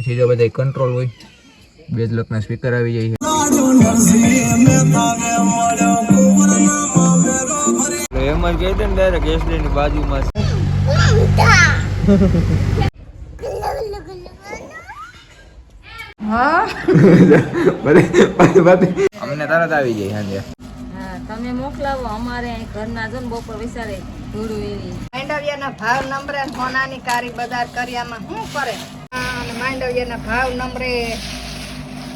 અહીંથી જો બધા કંટ્રોલ હોય બે જ લોકના સ્પીકર આવી જાય છે. એમ જ કહી દે ને ડાયરેક્ટ એસડી ની બાજુમાં છે. અમને તરત આવી જાય સાંજે હા તમે મોકલાવો અમારે અહીં ઘરના જો બપોર વિચારે ધૂળું એવી માંડવિયાના ભાવ નંબરે સોનાની કારી બજાર કર્યામાં શું કરે માંડવિયાના ભાવ નમરે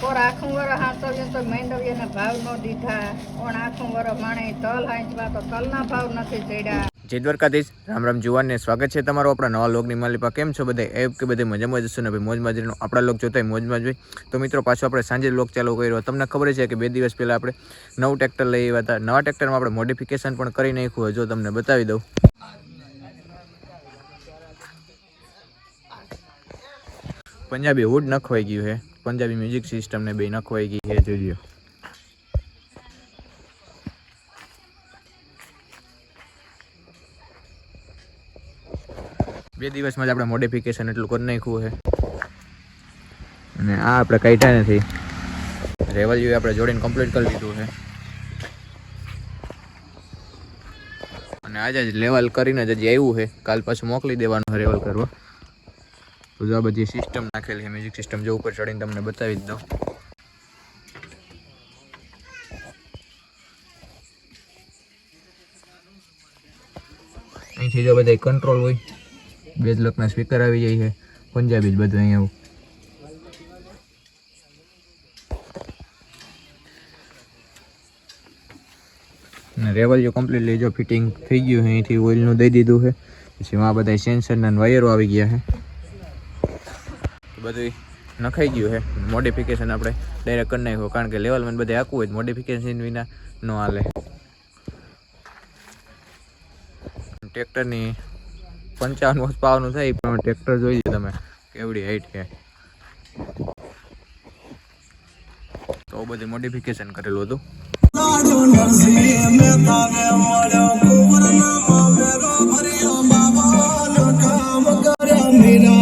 પોર આખું વર હાંસવ્યું તો માંડવિયાના ભાવ નો દીધા. પણ આખું વર માણે તલ હાંચવા, તો તલના ભાવ નથી ચડ્યા. જય દ્વારકાધીશ. રામ રામ જુવાનને સ્વાગત છે તમારું આપણા નવા લોગની માલિપા. કેમ છો બધા? એપ કે બધે મજામાં જશો ને? ભાઈ, મોજ માજરીનો આપણા લોક જોતા મોજમાં માજવી. તો મિત્રો, પાછો આપણે સાંજે લોક ચાલુ કર્યો. તમને ખબર છે કે બે દિવસ પહેલાં આપણે નવું ટ્રેક્ટર લઈ આવ્યા હતા. નવા ટ્રેક્ટરમાં આપણે મોડિફિકેશન પણ કરી નાખ્યું. જો તમને બતાવી દઉં. પંજાબી હુડ નખવાઈ ગયું છે. પંજાબી મ્યુઝિક સિસ્ટમ બે નખવાઈ ગઈ છે, જોજો. બે દિવસમાં જ આપણે મોડિફિકેશન એટલું કરી નાખ્યું છે. અને આ આપણે કાઢ્યા નથી. રેવલ્યુ આપણે જોડીને કમ્પ્લીટ કરી દીધું છે. અને આજે જ લેવલ કરીને જ આવ્યું છે. કાલ પાછું મોકલી દેવાનું રેવલ કરવા તો જો આ બધી સિસ્ટમ નાખેલી છે મ્યુઝિક સિસ્ટમ જો ઉપર ચડીને તમને બતાવી જ દઉં. અહીંથી જો બધા કંટ્રોલ હોય, બે લોકના સ્પીકર આવી જાય છે, પંજાબી જ બધું અહીંયા અને જો કમ્પ્લીટલી જો ફિટિંગ થઈ ગયું છે, અહીંથી ઓઇલનું દઈ દીધું છે, પછી આ બધા સેન્સરના વાયરો આવી ગયા છે. બધું નખાઈ ગયું છે. મોડિફિકેશન આપણે ડાયરેક્ટ કરી નાખ્યું, કારણ કે લેવલમાં બધે આખું હોય મોડિફિકેશન વિના ન હાલે. ટ્રેક્ટરની પંચાવન વર્ષ પાવાનું થાય, પણ ટ્રેક્ટર જોઈ લો તમે, કેવડી હાઈટ છે. તો બધું મોડિફિકેશન કરેલું હતું. તો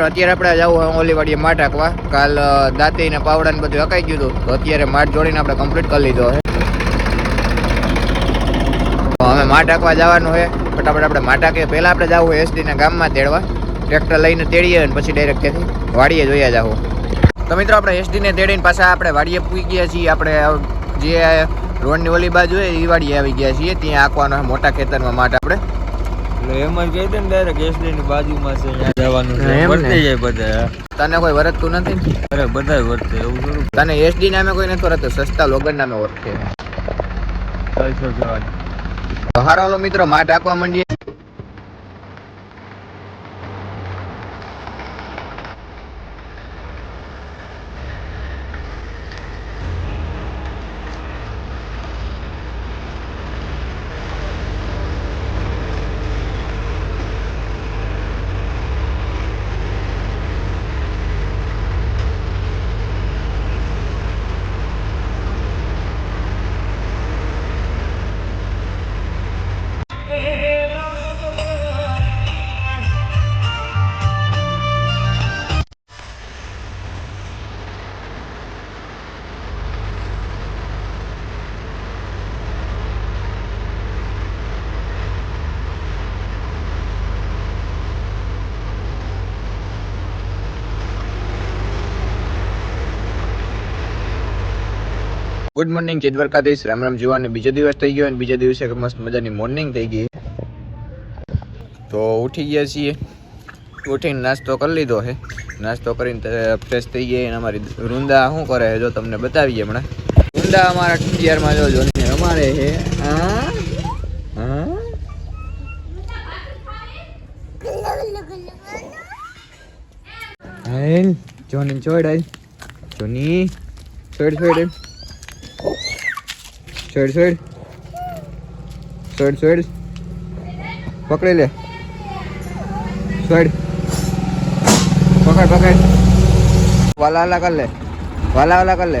મિત્રો અત્યારે આપણે જવું ઓલી વાડીએ માટ હાંકવા કાલ દાંતી ને પાવડા ને બધું હકાઈ ગયું હતું. તો અત્યારે માટ જોડીને આપણે કમ્પ્લીટ કરી લીધો છે. હવે માટ હાંકવા જવાનું છે. ફટાફટ આપણે માટ હાંકીએ પહેલાં આપણે જવું એસડી ના ગામમાં તેડવા. ટ્રેક્ટર લઈને તેડીએ અને પછી ડાયરેક્ટ ત્યાંથી વાડીએ જોયા જાવ. તો મિત્રો, આપણે એસડી ને તેડીને પાછા આપણે વાડીએ પૂકી ગયા છીએ. આપણે જે રોડની ઓલી બાજુ હોય એ વાડીએ આવી ગયા છીએ. ત્યાં આંકવાનો મોટા ખેતરમાં માટ આપણે. એમ જ કહી દે ને ડાયરેક્ટ એસડી ની બાજુમાં છે ત્યાં જવાનું છે. એમ જાય બધા. તને કોઈ વરતતું નથી અરે બધા વર્તે એવું થોડું તને એસડી નામે કોઈ નથી ઓળખતો સસ્તા લોગન નામે ઓળખે હારો મિત્રો માટ હાંકવા માંડીએ. ગુડ મોર્નિંગ જય દ્વારકાધીશ. રામ રામ જીવાને બીજો દિવસ થઈ ગયો અને બીજા દિવસે મસ્ત મજાની મોર્નિંગ થઈ ગઈ. તો ઉઠી ગયા છીએ. ઉઠીને નાસ્તો કરી લીધો છે નાસ્તો કરીને ફ્રેશ થઈ ગયા અને અમારી રૂંદા શું કરે છે જો તમને બતાવીએ હમણાં. રૂંદા અમારા ટીઆરમાં જો જો અમારે છે જોની છોડ જોની, છોડ છોડ. છોડ છોડ. છોડ છોડ. પકડી લે. છોડ. પકડ પકડ. વાલા વાલા કર લે. વાલા વાલા કર લે.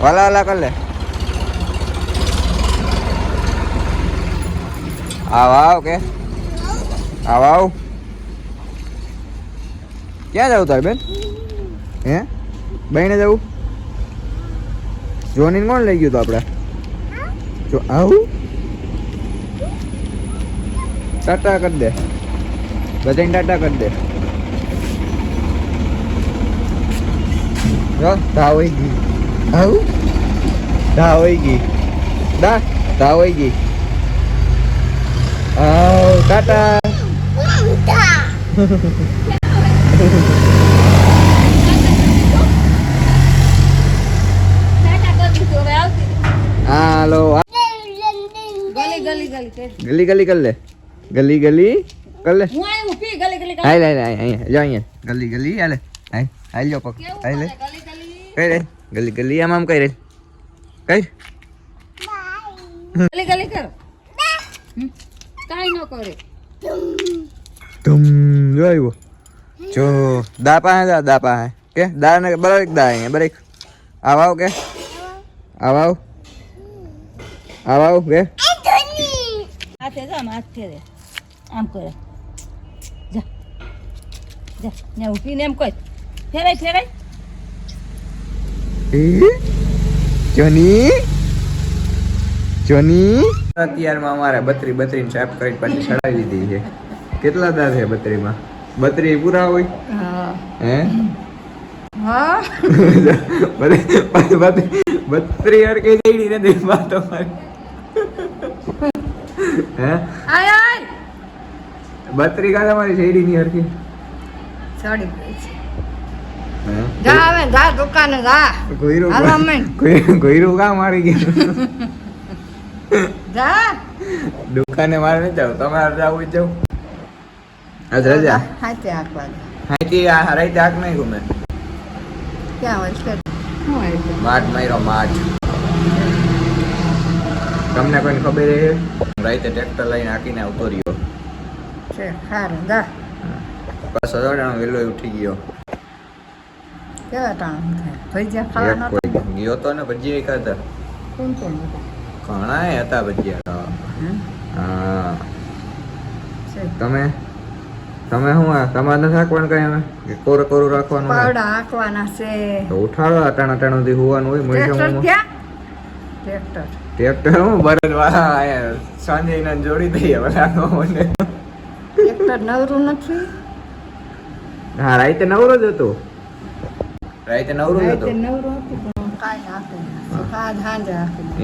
વાલા વાલા કર લે. આવ આવ, કે. આવ આવ. ક્યાં જવું તાર બેન? હે? બહેને જવું જોનીને કોણ લઈ ગયું તો આપણે? જો આવું? ટાટા કરી દે. બધાને ટાટા કરી દે. જો હોય ગઈ. આવું? હોય ગઈ. દા હોય ગઈ. આવ ટાટા કરી દીધું, હવે આવતી રહે. હાલો ગલી ગલી કર લે. ગલી ગલી કર લે. હું આય ઊભી, ગલી ગલી કરી. હાલ હાલ હાલ અહીંયા જો અહીંયા. ગલી ગલી હાલે. હાલ હાલ જો પક કેવું લે. કઈ રે? ગલી ગલી આમ આમ કઈ રે? કઈ? ગલી ગલી કર. કાઈ ન કરે. ધૂમ જો આવ્યો. જો દા પાસે જા દા પાસે. કે દા ને બરાબર દા અહીંયા બરાબર આવ આવ કે. આવ આવ. આવ કે હાથે જા આમ હાથે રે. આમ કરે. જા. જા. ને ઊભીને એમ કોઈ. ફેરાય ફેરાય. જોની? જોની? અત્યારમાં અમારે બત્રી બત્રીને સાફ કરી પાછી ચડાવી દીધી છે. કેટલા દા છે બત્રીમાં? બત્રી પૂરા હોય? હા. હે? હા. બત્રી અડકે જઈડી નથી માં તમારી હે? આય આય બત્રી કા તમારી શેડી ની હરકી ચડી ગઈ છે. જા હવે જા દુકાને જા. કોઈરું હાલો અમ્મી. કોઈ- કોઈરું કા મારી ગયું. જા. દુકાને મારે નથી જાવ તમારે જાવું જાવ આજ રજા? હાથે આ રાઈતે નહીં ગુમે ક્યાં હોય છે? માટ માર્યો માટ. તમને કોઈને ખબર છે રાઈતે ટ્રેક્ટર લઈને આકીને આવતો રહ્યો. છે સારું દા બસ દોડાનો વેલો ઉઠી ગયો. કેવા ટાણું ભજીયા ખાવાના ગયો તો ને ભજીયા ખાતા કોણ કોણ ઘણા હતા ભજીયા હા? તમે? તમે શું તમારે નથી રાખવાનું કઈ અમે કોર કોરું રાખવાનું? પાવડા આંકવાના છે. તો ઉઠાડો અટાણ અટાણ સુધી હોવાનું હોય ટ્રેક્ટર. ટ્રેક્ટર હું ભરત વાળા આયા. સાંજે એને જોડી દઈએ બધા મને ટ્રેક્ટર નવરું નથી. હા રાઈતે નવરો જ હતો. રાઈતે નવરો જ હતો. નવરું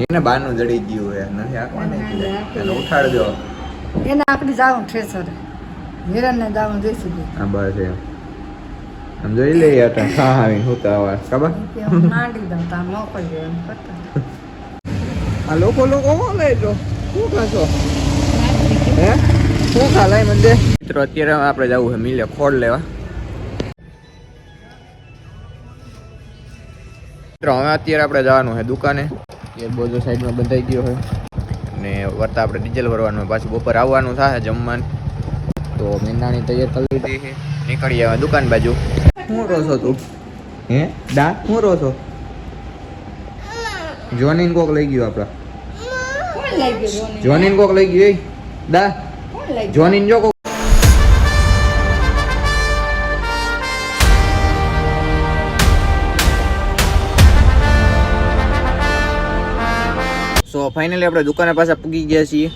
એને બાનું જડી ગયું હે નથી આંકવાનું. ઉઠાડજો. એને આપણે જાવું ઠેસરે. હિરણને જાવું દે હા બસ એમ. આમ જોઈ લઈએ હતા હા હું તો આવા ખબર? માંડી દઉં તા મોકલી દે એમ કરતા આ લોકો લોકો કોણ લે તો શું ખાશો? હે? શું ખાલાય મંદિર મંદે? મિત્રો અત્યારે આપણે જવું છે મિલે ખોડ લેવા. મિત્રો હવે અત્યારે આપણે જવાનું છે દુકાને. એ બોજો સાઈડમાં બંધાઈ ગયો છે. અને વર્તા આપણે ડીઝલ ભરવાનું પાછું બપોર આવવાનું થાય જમવાનું. તો મીંડાની તૈયાર કરી લીધી છે. નીકળીએ હવે દુકાન બાજુ. શું રહો છો તું? હે? દા શું રહો છો? જોનીન કોક લઈ ગયો જોને? જોનીન કોક લઈ ગયું દા. જોનીન જો કોક. સો ફાઇનલી આપણે દુકાને પાછા પૂગી ગયા છીએ.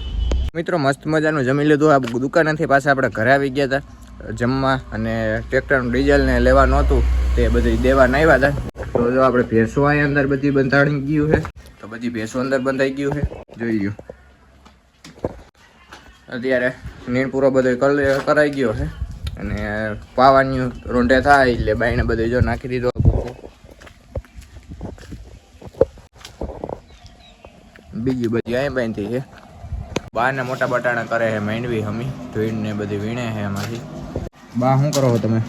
મિત્રો મસ્ત મજાનું જમી લીધું. આ દુકાનેથી પાછા આપણે ઘરે આવી ગયા હતા. જમવા અને ટ્રેક્ટરનું ડીઝલ ને લેવાનું હતું તે બધી દેવા આવ્યા હતા તો જો આપણે ભેંસો અહીં અંદર બધી બંધાણી ગયું છે. તો બધી ભેંસો અંદર બંધાઈ ગયું છે. જોઈ ગયું અત્યારે નીણ પૂરો બધો કરાઈ ગયો છે. અને પાવાની રોંઢે થાય એટલે બાઈને બધું જો નાખી દીધો. બીજી બધી અહીં બાંધી છે. બા ને મોટા બટાણા કરે છે, માંડવી હમી. ધોઈને બધી વીણે છે એમાંથી. બા શું કરો છો તમે?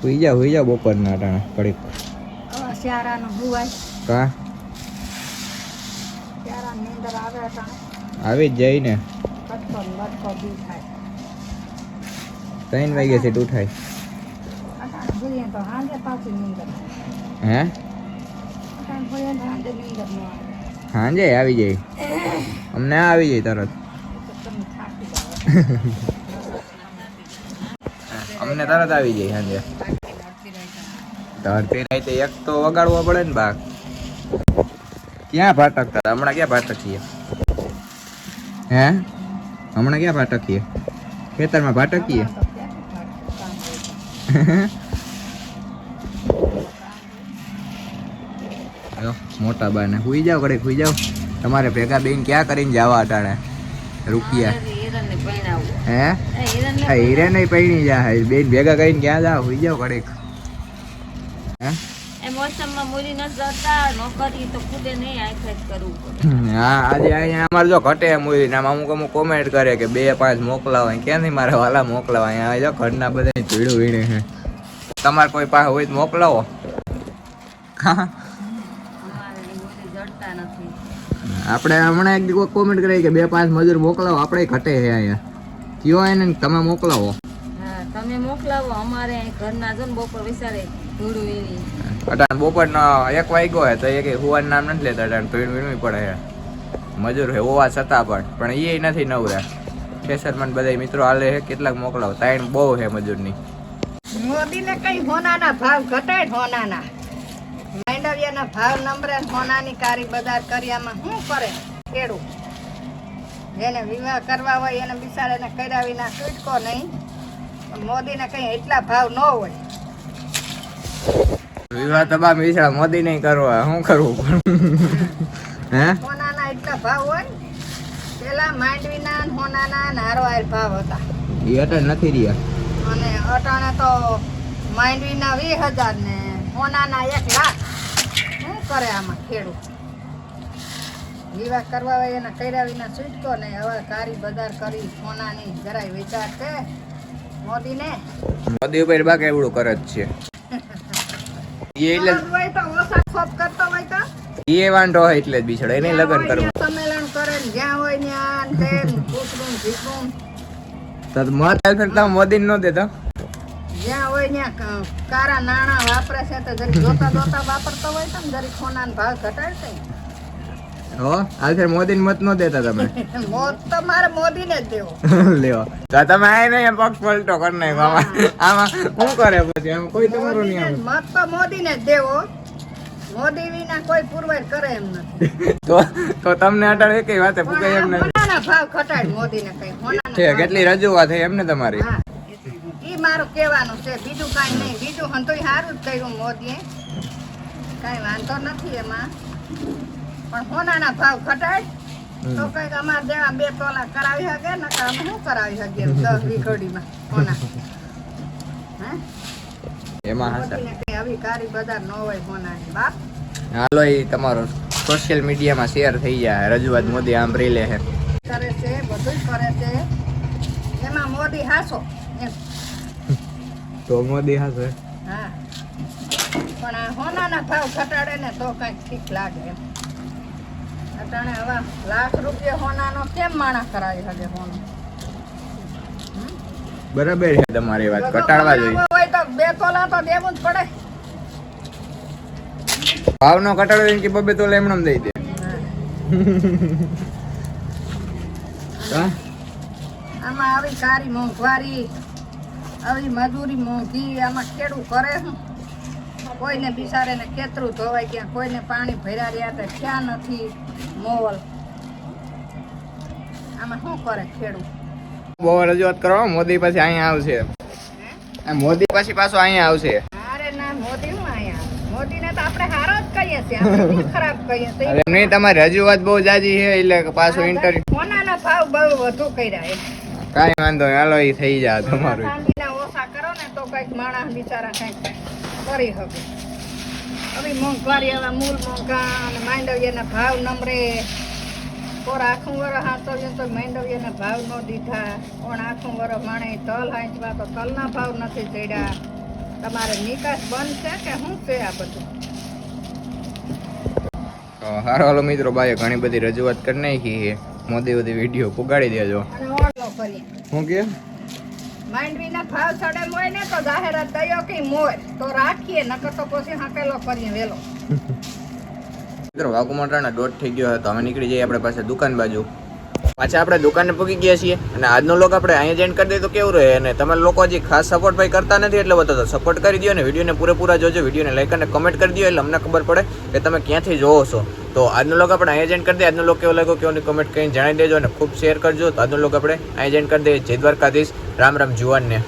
સુઈ જાઓ સુઈ જાઓ બપોરના અટાણે હુવાય. કા? આવે જ જાય ને. ત્રણ વાગે છે થાય તો હે? સાંજે આવે જાય. અમને આવી જાય તરત. અમને તરત આવી જાય સાંજે. તો અડધી રાતે એક તો વગાડવો પડે ને બાગ ક્યાં ભાટકતા? હમણાં ક્યાં ભાટકીએ હે? હમણાં ક્યાં ભાટકીએ ખેતરમાં ભાટકીએ મોટા બા ને સુઈ તો. જાવ ઘડીક, હુઈ જાવ તમારે ભેગા બેન ક્યાં કરીને જવા અટાણે? રૂપિયા. હે? હીરે નહીં પૈણી જા બેન ભેગા કરીને ક્યાં જા હોઈ જાવ ઘડીક. હે? આજે અહીંયા અમારે જો ઘટે મૂવી ને અમુક અમુક કોમેન્ટ કરે કે બે પાંચ મોકલાવો ક્યાંથી મારે વાલા મોકલાવા? અહીંયા જો ઘરના બધા ભીડું વીણે છે. તમારે કોઈ પાસે હોય તો મોકલાવો. આપણે હમણાં એક કોમેન્ટ કરી કે બે પાંચ મજૂર મોકલાવો આપણે ઘટે છે અહીંયા. કયો એને તમે મોકલાવો. હા તમે મોકલાવો અમારે અહીં ઘરના જો ને બપોર વિચારે ધૂળું એવી. અટાણ બપોરનો એક વાગ્યો હોય તો એ હુવાન હુવાનું નામ નથી લેતા અટાણ તો વીણવી પડે હે. મજૂર હે હોવા છતાં પણ પણ એ નથી નવરા. કેસરમાં બધા મિત્રો હાલે છે કેટલાક મોકલાવો. તાઈન બહુ છે મજૂરની. મોદીને કઈ હોનાના ભાવ ઘટાડ હોનાના. માંડવિયાના ભાવ નંબરે હોનાની કારી બજાર કર્યામાં શું કરે ખેડૂત જેને વિવાહ કરવા હોય એને બિચારાને કર્યા વિના છૂટકો નહીં. મોદીને કંઈ એટલા ભાવ ન હોય. વિવાહ તમામ વિશાળ મોદી નહીં કરવા શું કરવું? હે? હોનાના એટલા ભાવ હોય પેલા માંડવીના સોનાના હોનાના ને ભાવ હતા. એ અટણ નથી રહ્યા. અને અટાણે તો માંડવીના વીસ હજાર ને હોનાના એક લાખ. શું કરે આમાં ખેડૂત? વિવાહ કરવા હોય એના કર્યા વિના છૂટકો નહીં. હવે કારી બજાર કરી સોનાની જરાય વિચાર છે મોદીને. મોદી ઉપર બા કેવડું કરે જ છે. એ વાંધો હોય એટલે જ બિછડે એને લગન કરવું. સંમેલન કરે ને જ્યાં હોય ત્યાં તેમ તો મત આવશે મોદી ન દેતા. જ્યાં હોય ત્યાં કારા નાણાં વાપરે છે તો જરી જોતા જોતા વાપરતો હોય તો ને જરીક સોનાનો ભાવ ઘટાડશે. હો આવશે મોદી મત નો દેતા તમે. મોત તો મારે મોદીને જ દેવો. લેવો તો તમે આય નહીં પગ પલટો કર નાખો આમાં આમાં શું કરે પછી? આમાં કોઈ તમારું નહીં આવે મત તો મોદીને જ દેવો. મોદી વિના કોઈ પુરવાર કરે એમ નથી. તો તો તમને અટાડે કઈ વાતે ફૂકાય એમ નથી. હોનાના ભાવ ઘટાડ કઈ. છે કેટલી રજૂઆત થઈ એમને તમારી? ઈ મારું કહેવાનું છે બીજું કાઈ નહીં. બીજું હંતોય સારું જ કર્યું મોદીએ. કાઈ વાંધો નથી એમાં. પણ હોનાના ભાવ ઘટાય તો કંઈક અમારે જેવા બે તોલા કરાવી શકે ને અમે શું કરાવી શકીએ? દસ વીઘડીમાં હોના હે? એમાં કઈ આવી કારી બજાર ન હોય હોનાની બાપ. હાલો એ તમારો સોશિયલ મીડિયામાં શેર થઈ જાય. રજૂઆત મોદી આમ લે કરે છે બધું કરે છે. એમાં મોદી હાસો તો મોદી હશે હા. પણ આ હોનાના ભાવ ઘટાડે ને તો કંઈક ઠીક લાગે એમ. અટાણે હવે લાખ રૂપિયા હોનાનો કેમ માણસ કરાવી શકે હોનો? બરાબર છે તમારી વાત. ઘટાડવા જોઈએ. હોય તો બે તોલા તો દેવું જ પડે. ભાવ નો ઘટાડો કે બબે તો એમણે દઈ દે. હા? આમાં આવી સારી મોંઘવારી આવી મજૂરી મોંઘી આમાં ખેડૂત કરે શું કોઈને બિચારે ને ખેતરું ધોવાઈ ગયા કોઈને પાણી ભર્યા રહ્યા તો ક્યાં નથી મોલ? આમાં શું કરે ખેડૂત? બહુ રજૂઆત કરો મોદી પછી અહીંયા આવશે. મોદી પછી પાછો અહીંયા આવશે. અરે ના મોદી હું આયા મોદીને તો આપણે હારો જ કહીએ છીએ ખરાબ કહીએ છીએ? અરે નહીં તમારી રજૂઆત બહુ જાજી છે એટલે પાછો ઇન્ટરવ્યુ સોનાના ભાવ બહુ વધુ કર્યા કાંઈ વાંધો નહીં હાલો એ થઈ જાય તમારું. ઓછા કરો ને તો કંઈક માણસ બિચારા કંઈક કરી શકે હવે મોંઘવારી હવે મૂળ મોંઘા અને માંડવિયાના ભાવ નમરે. પોર આખું વર હાંસવ્યું તો માંડવિયાના ભાવ ન દીધા. ઓણ આખું વર માણે તલ હાંચવા તો તલના ભાવ નથી ચડ્યા. તમારે નિકાસ બંધ છે કે શું છે આ બધું? તો હારો હાલો મિત્રો બાએ ઘણી બધી રજૂઆત કરી નાખી મોદી બધી વીડિયો પુગાડી દેજો. શું કે? માંડવીના ભાવ ચડે મોય ને તો જાહેરાત દયો કે મોય. તો રાખીએ, નકર તો પછી હાકેલો કરીએ વેલો. દોઢ થઈ ગયો હતો. અમે નીકળી જઈએ આપણે પાસે દુકાન બાજુ. પાછા આપણે દુકાને પૂગી ગયા છીએ. અને આજનો લોક આપણે અહીંયા જોઈન કરી દઈએ તો કેવું રહે? અને તમે લોકો હજી ખાસ સપોર્ટ ભાઈ કરતા નથી એટલે બધા તો સપોર્ટ કરી દો અને વિડીયોને પૂરેપૂરા જોજો. વિડીયોને લાઈક અને કમેન્ટ કરી દો એટલે અમને ખબર પડે કે તમે ક્યાંથી જોવો છો. તો આજનો લોકો આપણે અહીંયા એન્ડ કરી દઈએ. આજનો લોકો કેવો લાગ્યો કેવો કમેન્ટ કરીને જણાવી દેજો અને ખૂબ શેર કરજો. તો આજનો લોકો આપણે અહીંયા જોઈન કરી દઈએ. જય દ્વારકાધીશ. રામ રામ જુવાનને.